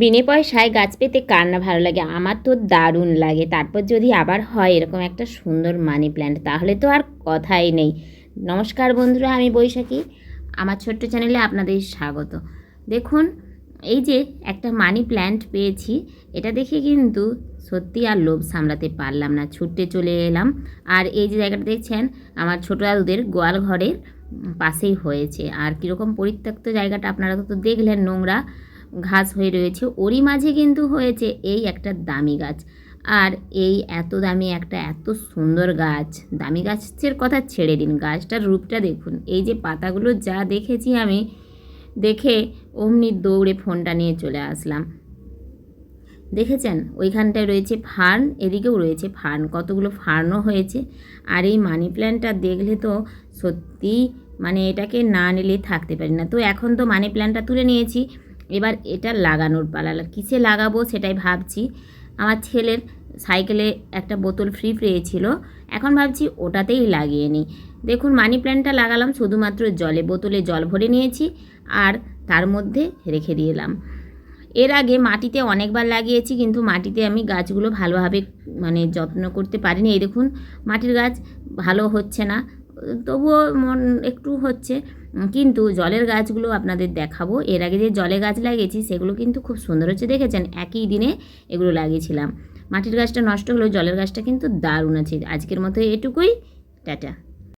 বিনে পয়সায় গাছ পেতে কার না ভালো লাগে? আমার তো দারুণ লাগে। তারপর যদি আবার হয় এরকম একটা সুন্দর মানি প্ল্যান্ট তাহলে তো আর কথাই নেই। নমস্কার বন্ধুরা, আমি বৈশাখী। আমার ছোট্ট চ্যানেলে আপনাদের স্বাগত। দেখুন, এই যে একটা মানি প্ল্যান্ট পেয়েছি, এটা দেখে কিন্তু সত্যি আর লোভ সামলাতে পারলাম না। ছুটতে চলে এলাম। আর এই যে জায়গাটা দেখছেন, আমার ছোটো দাদুদের গোয়াল ঘরের পাশেই হয়েছে। আর কীরকম পরিত্যক্ত জায়গাটা আপনারা তো দেখলেন নোংরা। ঘাস হয়ে রয়েছে, ওরই মাঝে কিন্তু হয়েছে এই একটা দামি গাছ। আর এই এত দামি একটা, এত সুন্দর গাছ, দামি গাছের কথা ছেড়ে দিন, গাছটার রূপটা দেখুন। এই যে পাতাগুলো যা দেখেছি আমি, দেখে অমনি দৌড়ে ফোনটা নিয়ে চলে আসলাম। দেখেছেন? ওইখানটায় রয়েছে ফার্ন, এদিকেও রয়েছে ফার্ন, কতগুলো ফার্নও হয়েছে। আর এই মানি প্ল্যান্টটা দেখলে তো সত্যি মানে এটাকে না নিলে থাকতে পারি না। তো এখন তো মানি প্ল্যান্টটা তুলে নিয়েছি। এবার এটা লাগানোর পালা। কিসে লাগাবো সেটাই ভাবছি। আমার ছেলের সাইকেলে একটা বোতল ফ্রি পেয়েছিল এখন ভাবছি ওটাতেই লাগিয়ে নিই। দেখুন মানি প্ল্যান্টটা লাগালাম, শুধুমাত্র জলে, বোতলে জল ভরে নিয়েছি আর তার মধ্যে রেখে দিলাম। এর আগে মাটিতে অনেকবার লাগিয়েছি, কিন্তু মাটিতে আমি গাছগুলো ভালোভাবে মানে যত্ন করতে পারিনি। এই দেখুন, মাটির গাছ ভালো হচ্ছে না। তবুও মন একটু হচ্ছে। কিন্তু জলের গাছগুলো আপনাদের দেখাবো। এর আগে যে জলে গাছ লাগিয়েছি, সেগুলো কিন্তু খুব সুন্দর হচ্ছে। দেখেছেন? একই দিনে এগুলো লাগিয়েছিলাম। মাটির গাছটা নষ্ট হলেও জলের গাছটা কিন্তু দারুণ আছে। আজকের মতো এটুকুই। টাটা।